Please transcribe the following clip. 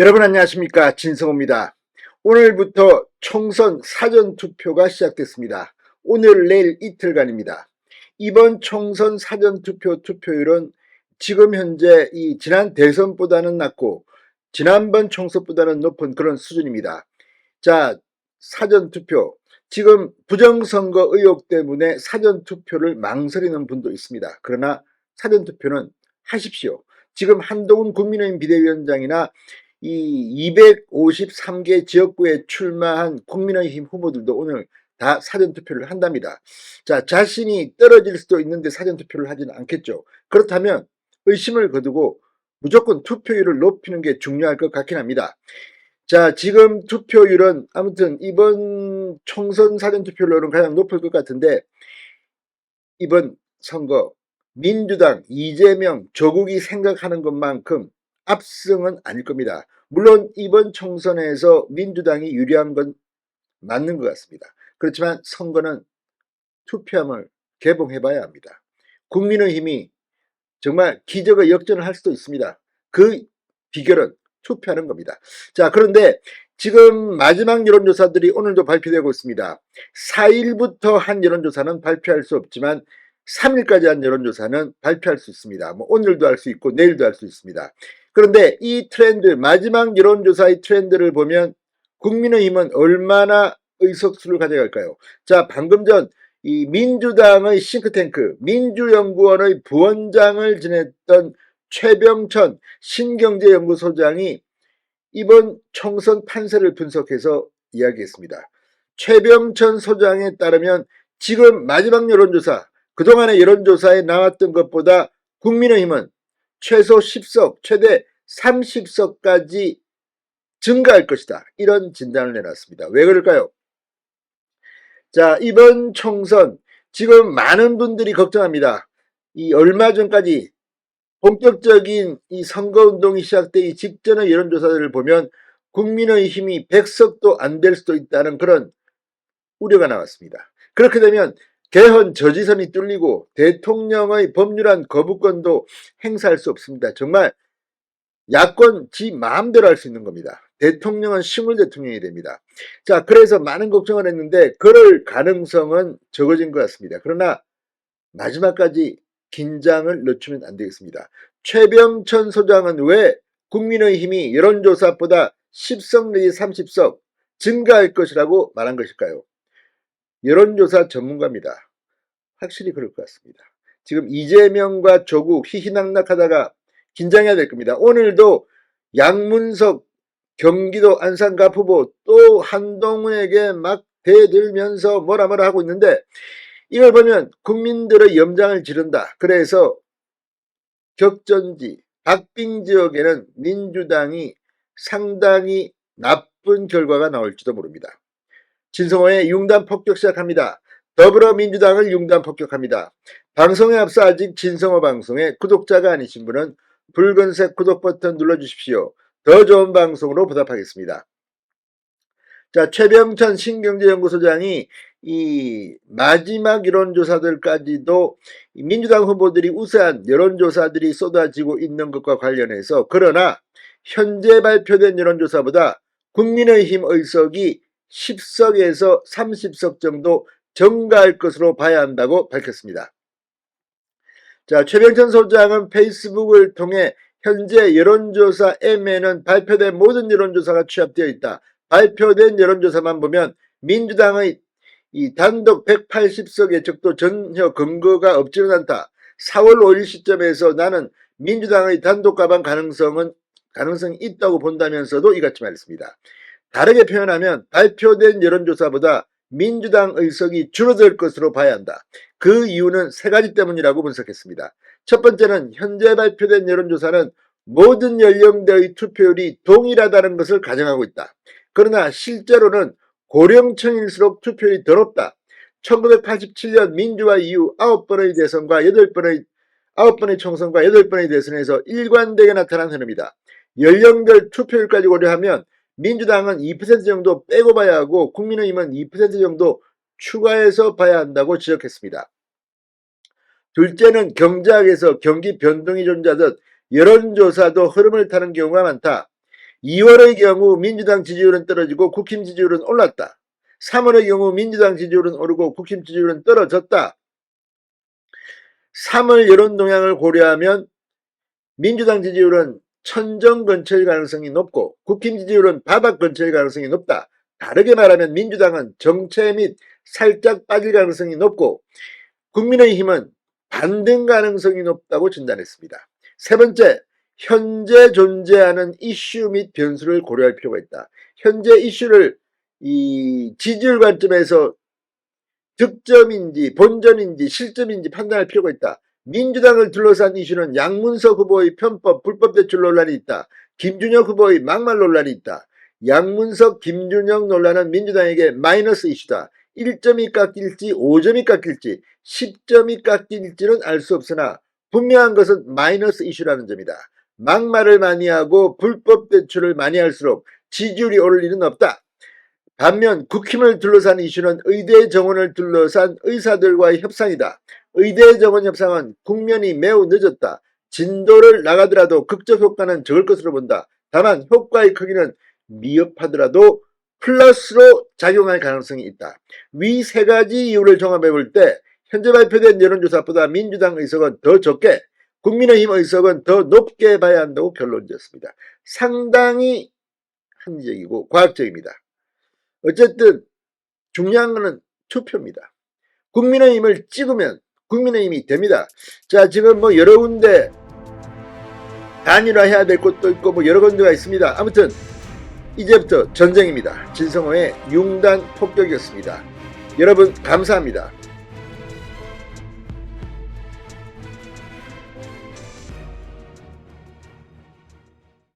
여러분 안녕하십니까 진성호입니다. 오늘부터 총선 사전투표가 시작됐습니다. 오늘 내일 이틀간입니다. 이번 총선 사전투표 투표율은 지금 현재 이 지난 대선보다는 낮고 지난번 총선보다는 높은 그런 수준입니다. 자 사전투표 지금 부정선거 의혹 때문에 사전투표를 망설이는 분도 있습니다. 그러나 사전투표는 하십시오. 지금 한동훈 국민의힘 비대위원장이나 이 253개 지역구에 출마한 국민의힘 후보들도 오늘 다 사전투표를 한답니다. 자, 자신이 떨어질 수도 있는데 사전투표를 하지는 않겠죠. 그렇다면 의심을 거두고 무조건 투표율을 높이는 게 중요할 것 같긴 합니다. 자, 지금 투표율은 아무튼 이번 총선 사전투표율은 가장 높을 것 같은데 이번 선거 민주당, 이재명, 조국이 생각하는 것만큼 압승은 아닐 겁니다. 물론 이번 총선에서 민주당이 유리한 건 맞는 것 같습니다. 그렇지만 선거는 투표함을 개봉해봐야 합니다. 국민의힘이 정말 기적의 역전을 할 수도 있습니다. 그 비결은 투표하는 겁니다. 자, 그런데 지금 마지막 여론조사들이 오늘도 발표되고 있습니다. 4일부터 한 여론조사는 발표할 수 없지만 3일까지 한 여론조사는 발표할 수 있습니다. 뭐 오늘도 할 수 있고 내일도 할 수 있습니다. 그런데 이 트렌드, 마지막 여론조사의 트렌드를 보면 국민의힘은 얼마나 의석수를 가져갈까요? 자, 방금 전 이 민주당의 싱크탱크, 민주연구원의 부원장을 지냈던 최병천 신경제연구소장이 이번 총선 판세를 분석해서 이야기했습니다. 최병천 소장에 따르면 지금 마지막 여론조사, 그동안의 여론조사에 나왔던 것보다 국민의힘은 최소 10석, 최대 30석까지 증가할 것이다. 이런 진단을 내놨습니다. 왜 그럴까요? 자, 이번 총선 지금 많은 분들이 걱정합니다. 이 얼마 전까지 본격적인 이 선거운동이 시작되기 직전의 여론조사들을 보면 국민의힘이 100석도 안 될 수도 있다는 그런 우려가 나왔습니다. 그렇게 되면 개헌 저지선이 뚫리고 대통령의 법률안 거부권도 행사할 수 없습니다. 정말 야권 지 마음대로 할 수 있는 겁니다. 대통령은 식물 대통령이 됩니다. 자, 그래서 많은 걱정을 했는데 그럴 가능성은 적어진 것 같습니다. 그러나 마지막까지 긴장을 늦추면 안 되겠습니다. 최병천 소장은 왜 국민의힘이 여론조사보다 10석 내지 30석 증가할 것이라고 말한 것일까요? 여론조사 전문가입니다. 확실히 그럴 것 같습니다. 지금 이재명과 조국 희희낙낙하다가 긴장해야 될 겁니다. 오늘도 양문석 경기도 안산갑 후보 또 한동훈에게 막 대들면서 뭐라 뭐라 하고 있는데 이걸 보면 국민들의 염장을 지른다. 그래서 격전지 박빙 지역에는 민주당이 상당히 나쁜 결과가 나올지도 모릅니다. 진성호의 융단 폭격 시작합니다. 더불어민주당을 융단 폭격합니다. 방송에 앞서 아직 진성호 방송에 구독자가 아니신 분은 붉은색 구독 버튼 눌러주십시오. 더 좋은 방송으로 보답하겠습니다. 자, 최병천 신경제연구소장이 이 마지막 여론조사들까지도 민주당 후보들이 우세한 여론조사들이 쏟아지고 있는 것과 관련해서 그러나 현재 발표된 여론조사보다 국민의힘 의석이 10석에서 30석 정도 증가할 것으로 봐야 한다고 밝혔습니다. 자, 최병천 소장은 페이스북을 통해 현재 여론조사 M에는 발표된 모든 여론조사가 취합되어 있다. 발표된 여론조사만 보면 민주당의 이 단독 180석의 적도 전혀 근거가 없지는 않다. 4월 5일 시점에서 나는 민주당의 단독 가방 가능성은 가능성이 있다고 본다면서도 이같이 말했습니다. 다르게 표현하면 발표된 여론조사보다 민주당 의석이 줄어들 것으로 봐야 한다. 그 이유는 세 가지 때문이라고 분석했습니다. 첫 번째는 현재 발표된 여론조사는 모든 연령대의 투표율이 동일하다는 것을 가정하고 있다. 그러나 실제로는 고령층일수록 투표율이 더 높다. 1987년 민주화 이후 9번의 대선과 8번의 9번의 총선과 8번의 대선에서 일관되게 나타난 흐름이다. 연령별 투표율까지 고려하면 민주당은 2% 정도 빼고 봐야 하고 국민의힘은 2% 정도 추가해서 봐야 한다고 지적했습니다. 둘째는 경제학에서 경기 변동이 존재하듯 여론조사도 흐름을 타는 경우가 많다. 2월의 경우 민주당 지지율은 떨어지고 국힘 지지율은 올랐다. 3월의 경우 민주당 지지율은 오르고 국힘 지지율은 떨어졌다. 3월 여론 동향을 고려하면 민주당 지지율은 천정 근처일 가능성이 높고 국힘 지지율은 바닥 근처일 가능성이 높다. 다르게 말하면 민주당은 정체 및 살짝 빠질 가능성이 높고 국민의힘은 반등 가능성이 높다고 진단했습니다. 세 번째, 현재 존재하는 이슈 및 변수를 고려할 필요가 있다. 현재 이슈를 이 지지율 관점에서 득점인지 본전인지 실점인지 판단할 필요가 있다. 민주당을 둘러싼 이슈는 양문석 후보의 편법, 불법 대출 논란이 있다. 김준혁 후보의 막말 논란이 있다. 양문석, 김준혁 논란은 민주당에게 마이너스 이슈다. 1점이 깎일지 5점이 깎일지 10점이 깎일지는 알 수 없으나 분명한 것은 마이너스 이슈라는 점이다. 막말을 많이 하고 불법 대출을 많이 할수록 지지율이 오를 일은 없다. 반면 국힘을 둘러싼 이슈는 의대 정원을 둘러싼 의사들과의 협상이다. 의대 정원 협상은 국면이 매우 늦었다. 진도를 나가더라도 극적 효과는 적을 것으로 본다. 다만 효과의 크기는 미흡하더라도 플러스로 작용할 가능성이 있다. 위 세 가지 이유를 종합해 볼 때 현재 발표된 여론조사보다 민주당 의석은 더 적게 국민의힘 의석은 더 높게 봐야 한다고 결론 지었습니다. 상당히 합리적이고 과학적입니다. 어쨌든 중요한 것은 투표입니다. 국민의힘을 찍으면 국민의힘이 됩니다. 자 지금 뭐 여러 군데 단일화해야 될 곳도 있고 뭐 여러 군데가 있습니다. 아무튼 이제부터 전쟁입니다. 진성호의 융단 폭격이었습니다. 여러분 감사합니다.